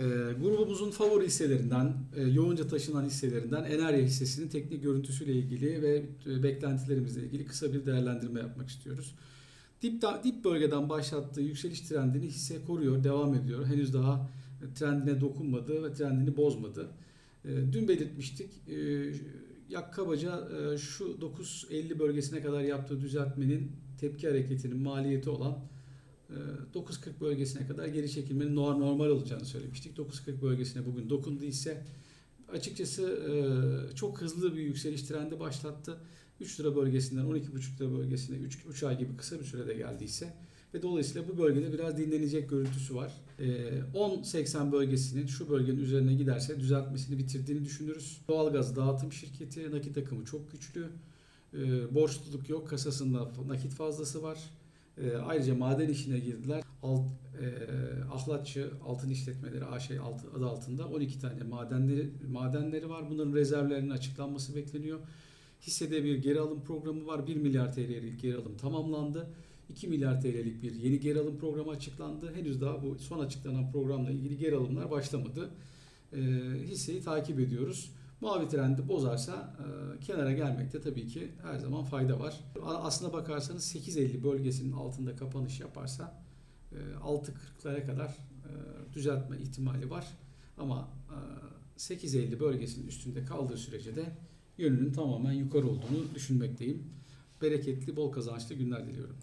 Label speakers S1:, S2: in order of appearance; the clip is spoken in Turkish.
S1: Ee, grubumuzun favori hisselerinden, e, yoğunca taşınan hisselerinden Enerya hissesinin teknik görüntüsüyle ilgili ve e, beklentilerimizle ilgili kısa bir değerlendirme yapmak istiyoruz. Dip, dip bölgeden başlattığı yükseliş trendini hisse koruyor, devam ediyor. Henüz daha trendine dokunmadı ve trendini bozmadı. E, Dün belirtmiştik. e, Yak kabaca e, şu 9.50 bölgesine kadar yaptığı düzeltmenin tepki hareketinin maliyeti olan 9.40 bölgesine kadar geri çekilmenin nor- normal olacağını söylemiştik. 9.40 bölgesine bugün dokundu ise açıkçası e, çok hızlı bir yükseliş trendi başlattı. 3 lira bölgesinden 12,5 lira bölgesine 3, 3 ay gibi kısa bir sürede geldiyse ve dolayısıyla bu bölgede biraz dinlenecek görüntüsü var. E, 10.80 bölgesinin şu bölgenin üzerine giderse düzeltmesini bitirdiğini düşünürüz. Doğalgaz dağıtım şirketi, nakit akımı çok güçlü. E, borçluluk yok, kasasında nakit fazlası var. E, ayrıca maden işine girdiler. Alt, e, Ahlatçı Altın İşletmeleri AŞ alt- adı altında 12 tane madenleri madenleri var. Bunların rezervlerinin açıklanması bekleniyor. Hissede bir geri alım programı var. 1 milyar TL'lik geri alım tamamlandı. 2 milyar TL'lik bir yeni geri alım programı açıklandı. Henüz daha bu son açıklanan programla ilgili geri alımlar başlamadı. E, hisseyi takip ediyoruz. Mavi trendi bozarsa e, kenara gelmekte tabii ki her zaman fayda var. Aslına bakarsanız 8.50 bölgesinin altında kapanış yaparsa e, 6.40'lara kadar e, düzeltme ihtimali var. Ama e, 8.50 bölgesinin üstünde kaldığı sürece de yönünün tamamen yukarı olduğunu düşünmekteyim. Bereketli, bol kazançlı günler diliyorum.